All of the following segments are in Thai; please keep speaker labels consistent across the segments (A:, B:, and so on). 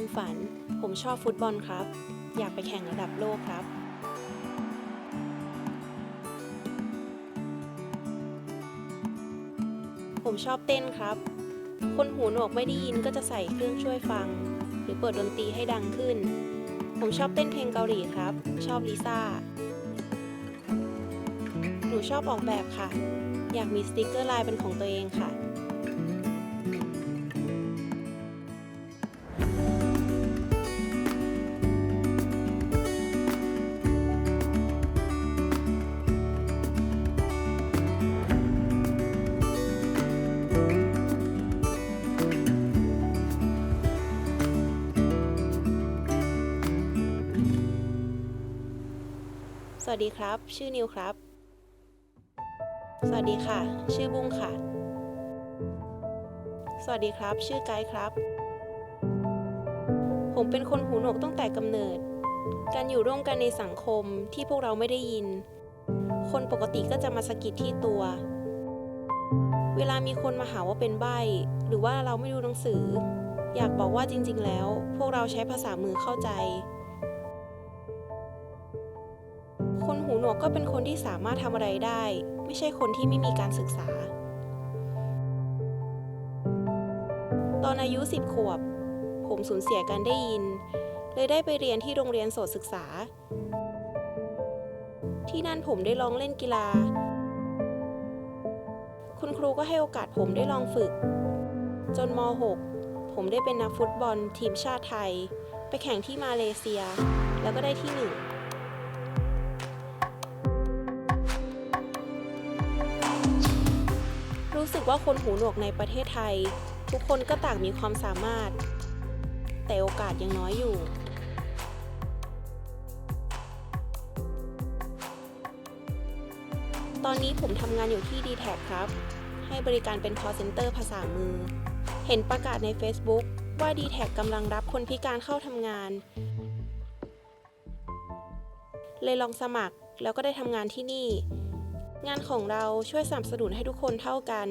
A: ความฝัน ผมชอบฟุตบอลครับ อยากไปแข่งระดับโลกครับ ผมชอบเต้นครับ คนหูหนวกไม่ได้ยินก็จะใส่เครื่องช่วยฟัง หรือเปิดดนตรีให้ดังขึ้น ผมชอบเต้นเพลงเกาหลีครับ ชอบลิซ่า หนูชอบออกแบบค่ะ อยากมีสติกเกอร์ลายเป็นของตัวเองค่ะ วัสดีครับ ชื่อนิวครับ สวัสดีค่ะ ชื่อบุ้งค่ะ สวัสดีครับ ชื่อไกด์ครับ ผมเป็นคนหูหนวกตั้งแต่กำเนิด การอยู่ร่วมกันในสังคมที่พวกเราไม่ได้ยิน คนปกติก็จะมาสะกิดที่ตัว เวลามีคนมาหาว่าเป็นใบ้ หรือว่าเราไม่ดูหนังสือ อยากบอกว่าจริง ๆ แล้ว พวกเราใช้ภาษามือเข้าใจ หนวกก็เป็นคนที่สามารถทำอะไรได้ ไม่ใช่คนที่ไม่มีการศึกษา ตอนอายุ 10 ขวบ ผมสูญเสียการได้ยิน เลยได้ไปเรียนที่โรงเรียนโสตศึกษา ที่นั่นผมได้ลองเล่นกีฬา คุณครูก็ให้โอกาสผมได้ลองฝึก จนม .6 ผมได้เป็นนักฟุตบอลทีมชาติไทย ไปแข่งที่มาเลเซีย แล้วก็ได้ที่หนึ่ง รู้สึกว่าคนหูหนวกในประเทศไทย ทุกคนก็ต่างมีความสามารถ แต่โอกาสยังน้อยอยู่ ตอนนี้ผมทำงานอยู่ที่ d t แทครับ ให้บริการเป็น call center ภาษามือ เห็นประกาศใน Facebook ว่า d t แทกำลังรับคนพิการเข้าทำงาน เลยลองสมัครแล้วก็ได้ทำงานที่นี่ งานของเราช่วยสนับสนุนให้ทุกคนเท่ากัน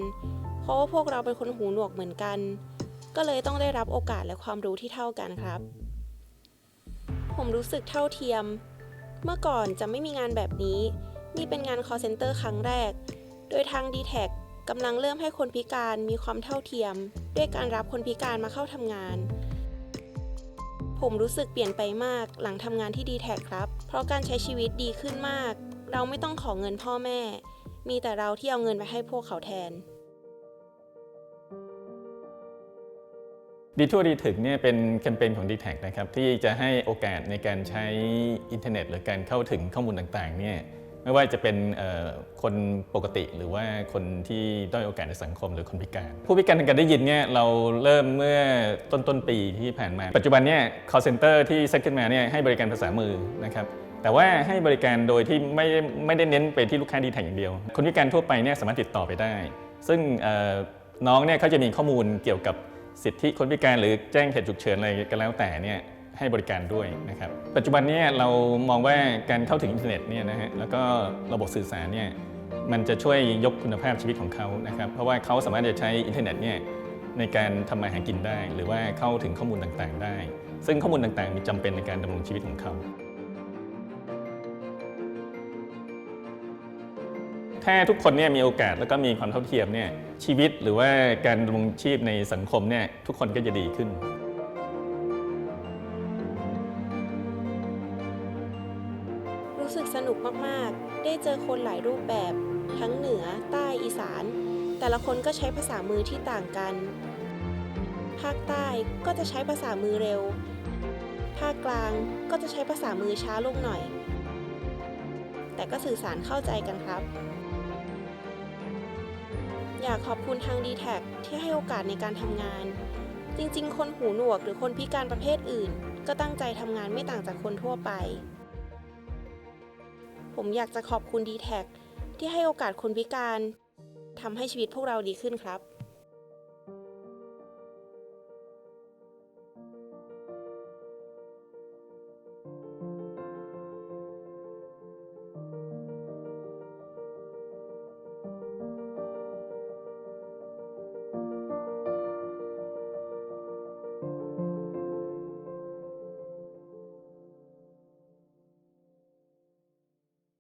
A: เพราะว่าพวกเราเป็นคนหูหนวกเหมือนกัน ก็เลยต้องได้รับโอกาสและความรู้ที่เท่ากันครับ ผมรู้สึกเท่าเทียม เมื่อก่อนจะไม่มีงานแบบนี้ นี่เป็นงาน call center ครั้งแรก โดยทาง d t แทกำลังเริ่มให้คนพิการมีความเท่าเทียม ด้วยการรับคนพิการมาเข้าทำงานผมรู้สึกเปลี่ยนไปมากหลังทำงานที่ d t แทครับ เพราะการใช้ชีวิตดีขึ้นมาก เราไม่ต้องขอเงินพ่อแม่ มีแต่เราที่เอาเงินไปให้พวกเขาแทน
B: ดีทั่วดีถึงเนี่ยเป็นแคมเปญของ d t แทนะครับที่จะให้โอกาสในการใช้อินเทอร์เน็ต หรือการเข้าถึงข้อมูลต่างๆเนี่ยไม่ว่าจะเป็นคนปกติหรือว่าคนที่ด้อยโอกาสในสังคมหรือคนพิการ ผู้พิการทางการได้ยินเนี่ยเราเริ่มเมื่อต้นต้นปีที่ผ่านมา ปัจจุบันเนี่ย call center ที่เซตขึ้นมาเนี่ยให้บริการภาษามือนะครับ แต่ว่าให้บริการโดยที่ไม่ไม่ได้เน้นไปที่ลูกค้าดีแท็อย่างเดียว คนพิการทั่วไปเนี่ยสามารถติดต่อไปได้ ซึ่งน้องเนี่ยเขาจะมีข้อมูลเกี่ยวกับสิทธิคนพิการหรือแจ้งเหตุฉุกเฉินอะไรก็แล้วแต่เนี่ยให้บริการด้วยนะครับปัจจุบันนี่ยเรามองว่าการเข้าถึงอินเทอร์เน็ตเนี่ยนะฮะแล้วก็ระบบสื่อสารเนี่ยมันจะช่วยยกคุณภาพชีวิตของเขานะครับเพราะว่าเขาสามารถจะใช้อินเทอร์เน็ตเนี่ยในการทำมาหากินได้ หรือว่าเข้าถึงข้อมูลต่างๆได้ ซึ่งข้อมูลต่างๆมีจำเป็นในการดำรงชีวิตของเขา ถ้าทุกคนเนี่ยมีโอกาสแล้วก็มีความเท่าเทียมเนี่ยชีวิตหรือว่าการดำรงชีพในสังคมเนี่ยทุกคนก็จะดีขึ้น
A: รู้สึกสนุกมากๆ ได้เจอคนหลายรูปแบบ ทั้งเหนือ ใต้ อีสาน แต่ละคนก็ใช้ภาษามือที่ต่างกัน ภาคใต้ก็จะใช้ภาษามือเร็ว ภาคกลางก็จะใช้ภาษามือช้าลงหน่อย แต่ก็สื่อสารเข้าใจกันครับ อยากขอบคุณทาง d t แทที่ให้โอกาสในการทำงาน จริงๆ คนหูหนวกหรือคนพิการประเภทอื่น ก็ตั้งใจทำงานไม่ต่างจากคนทั่วไป ผมอยากจะขอบคุณ d t แทที่ให้โอกาสคนพิการทำให้ชีวิตพวกเราดีขึ้นครับ